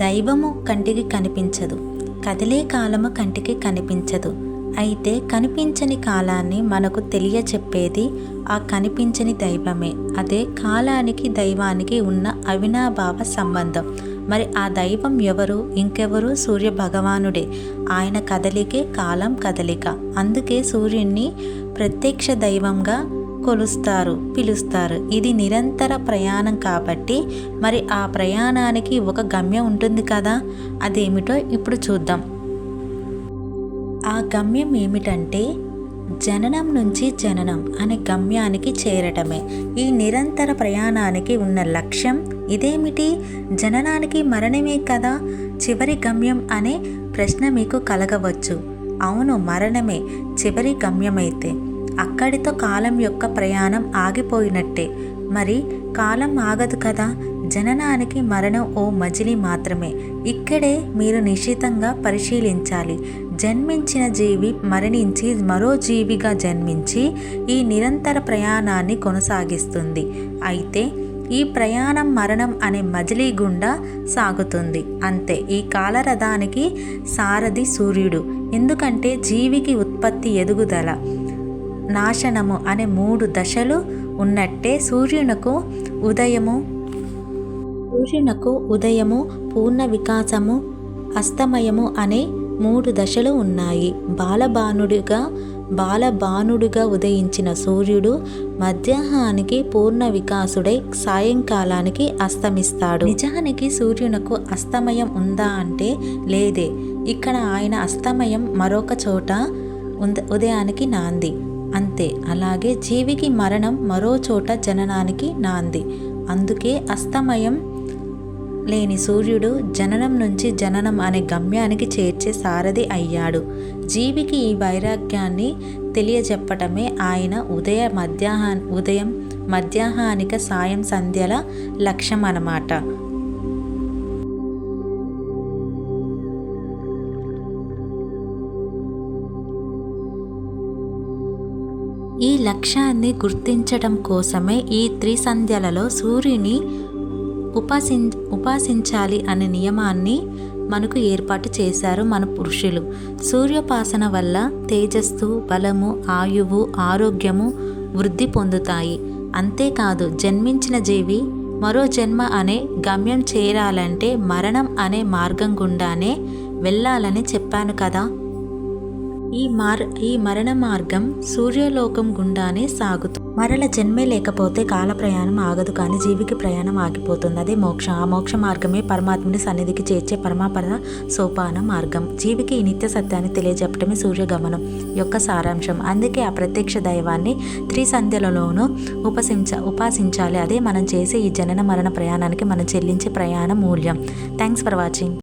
దైవము కంటికి కనిపించదు. కదిలే కాలము కంటికి కనిపించదు. అయితే కనిపించని కాలాన్ని మనకు తెలియచెప్పేది ఆ కనిపించని దైవమే. అదే కాలానికి దైవానికి ఉన్న అవినాభావ సంబంధం. మరి ఆ దైవం ఎవరు? ఇంకెవరు? సూర్య భగవానుడే ఆయన కదలికే కాలం కదలిక. అందుకే సూర్యుణ్ణి ప్రత్యక్ష దైవంగా కొలుస్తారు పిలుస్తారు. ఇది నిరంతర ప్రయాణం కాబట్టి మరి ఆ ప్రయాణానికి ఒక గమ్యం ఉంటుంది కదా? అదేమిటో ఇప్పుడు చూద్దాం. ఆ గమ్యం ఏమిటంటే జననం నుంచి జననం అనే గమ్యానికి చేరటమే. ఈ నిరంతర ప్రయాణానికి ఉన్న లక్ష్యం ఇదేమిటి? జననానికి మరణమే కదా? చివరి గమ్యం అనే ప్రశ్న మీకు కలగవచ్చు. అవును మరణమే. చివరి గమ్యమైతే అక్కడితో కాలం యొక్క ప్రయాణం ఆగిపోయినట్టే. మరి కాలం ఆగదు కదా? జననానికి మరణం ఓ మజిలీ మాత్రమే. ఇక్కడే మీరు నిశ్చితంగా పరిశీలించాలి. జన్మించిన జీవి మరణించి మరో జీవిగా జన్మించి ఈ నిరంతర ప్రయాణాన్ని కొనసాగిస్తుంది. అయితే ఈ ప్రయాణం మరణం అనే మజిలీ గుండా సాగుతుంది. అంతే ఈ కాలరథానికి సారథి సూర్యుడు. ఎందుకంటే జీవికి ఉత్పత్తి ఎదుగుదల. నాశనము అనే మూడు దశలు ఉన్నట్టే సూర్యునకు ఉదయము. సూర్యునకు ఉదయము పూర్ణ వికాసము అస్తమయము అనే మూడు దశలు ఉన్నాయి. బాలబానుడిగా బాలబానుడిగా ఉదయించిన సూర్యుడు మధ్యాహ్నానికి పూర్ణ వికాసుడై సాయంకాలానికి అస్తమిస్తాడు. నిజానికి సూర్యునకు అస్తమయం ఉందా అంటే లేదే. ఇక్కడ ఆయన అస్తమయం మరొక చోట ఉంద- ఉదయానికి నాంది. అంతే. అలాగే జీవికి మరణం మరో చోట జననానికి నాంది. అందుకే అస్తమయం లేని సూర్యుడు జననం నుంచి జననం అనే గమ్యానికి చేర్చే సారథి అయ్యాడు. జీవికి ఈ వైరాగ్యాన్ని తెలియజెప్పటమే ఆయన ఉదయ మధ్యాహ్న ఉదయం మధ్యాహ్నానిక సాయం సంధ్యల లక్ష్యం అన్నమాట ఈ లక్ష్యాన్ని గుర్తించడం కోసమే ఈ త్రిసంధ్యలలో సూర్యుని ఉపాసిం ఉపాసించాలి అనే నియమాన్ని మనకు ఏర్పాటు చేశారు మన పురుషులు. సూర్యోపాసన వల్ల తేజస్సు బలము ఆయువు ఆరోగ్యము వృద్ధి పొందుతాయి. అంతేకాదు జన్మించిన జీవి మరో జన్మ అనే గమ్యం చేరాలంటే మరణం అనే మార్గం గుండానే వెళ్ళాలని చెప్పాను కదా. ఈ మార్ ఈ మరణ మార్గం సూర్యలోకం గుండానే సాగుతుంది మరల జన్మే లేకపోతే కాల ప్రయాణం ఆగదు కానీ జీవికి ప్రయాణం ఆగిపోతుంది. అదే మోక్షం. ఆ మోక్ష మార్గమే పరమాత్ముని సన్నిధికి చేర్చే పరమాపద సోపాన మార్గం. జీవికి ఈ నిత్య సత్యాన్ని తెలియజెప్పటమే సూర్యగమనం యొక్క సారాంశం. అందుకే ఆ ప్రత్యక్ష దైవాన్ని త్రిసంధ్యలలోనూ ఉపసించ ఉపాసించాలి. అదే మనం చేసే ఈ జనన మరణ ప్రయాణానికి మనం చెల్లించే ప్రయాణ మూల్యం. Thanks for watching